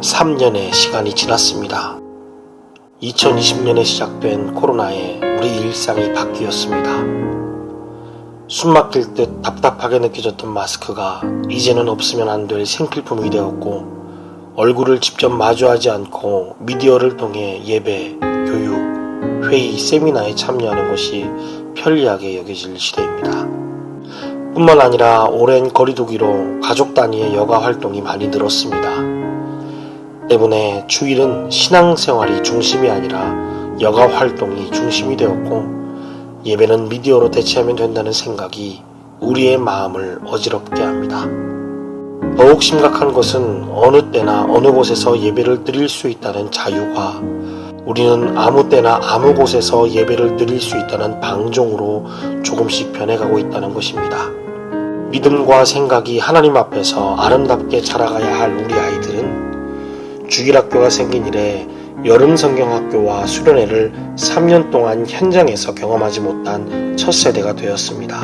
3년의 시간이 지났습니다. 2020년에 시작된 코로나에 우리 일상이 바뀌었습니다. 숨 막힐 듯 답답하게 느껴졌던 마스크가 이제는 없으면 안 될 생필품이 되었고 얼굴을 직접 마주하지 않고 미디어를 통해 예배, 교육, 회의, 세미나에 참여하는 것이 편리하게 여겨질 시대입니다. 뿐만 아니라 오랜 거리두기로 가족 단위의 여가 활동이 많이 늘었습니다. 때문에 주일은 신앙생활이 중심이 아니라 여가 활동이 중심이 되었고 예배는 미디어로 대체하면 된다는 생각이 우리의 마음을 어지럽게 합니다. 더욱 심각한 것은 어느 때나 어느 곳에서 예배를 드릴 수 있다는 자유와 우리는 아무 때나 아무 곳에서 예배를 드릴 수 있다는 방종으로 조금씩 변해가고 있다는 것입니다. 믿음과 생각이 하나님 앞에서 아름답게 자라가야 할 우리 아이들은 주일학교가 생긴 이래 여름 성경학교와 수련회를 3년 동안 현장에서 경험하지 못한 첫 세대가 되었습니다.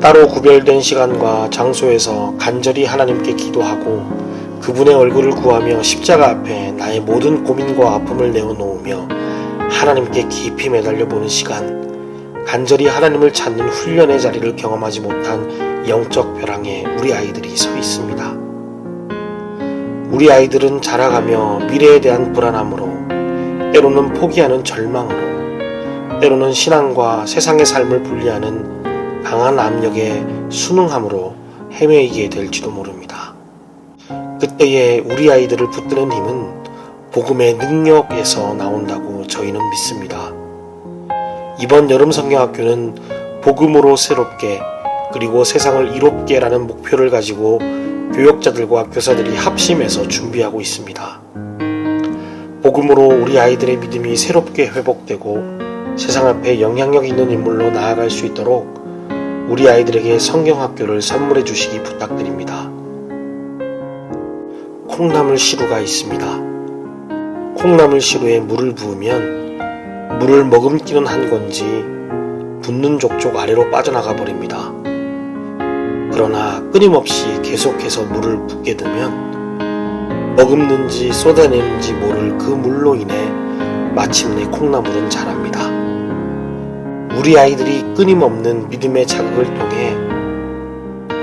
따로 구별된 시간과 장소에서 간절히 하나님께 기도하고 그분의 얼굴을 구하며 십자가 앞에 나의 모든 고민과 아픔을 내어놓으며 하나님께 깊이 매달려 보는 시간, 간절히 하나님을 찾는 훈련의 자리를 경험하지 못한 영적 벼랑에 우리 아이들이 서 있습니다. 우리 아이들은 자라가며 미래에 대한 불안함으로, 때로는 포기하는 절망으로, 때로는 신앙과 세상의 삶을 분리하는 강한 압력에 순응함으로 헤매이게 될지도 모릅니다. 그때에 우리 아이들을 붙드는 힘은 복음의 능력에서 나온다고 저희는 믿습니다. 이번 여름 성경학교는 복음으로 새롭게 그리고 세상을 이롭게라는 목표를 가지고 교역자들과 교사들이 합심해서 준비하고 있습니다. 복음으로 우리 아이들의 믿음이 새롭게 회복되고 세상 앞에 영향력 있는 인물로 나아갈 수 있도록 우리 아이들에게 성경학교를 선물해 주시기 부탁드립니다. 콩나물 시루가 있습니다. 콩나물 시루에 물을 부으면 물을 머금기는 한 건지 붓는 족족 아래로 빠져나가 버립니다. 그러나 끊임없이 계속해서 물을 붓게 되면 머금는지 쏟아내는지 모를 그 물로 인해 마침내 콩나물은 자랍니다. 우리 아이들이 끊임없는 믿음의 자극을 통해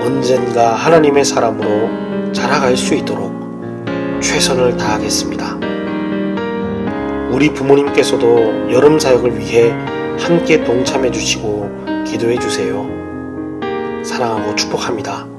언젠가 하나님의 사람으로 자라갈 수 있도록 최선을 다하겠습니다. 우리 부모님께서도 여름 사역을 위해 함께 동참해 주시고 기도해 주세요. 사랑하고 축복합니다.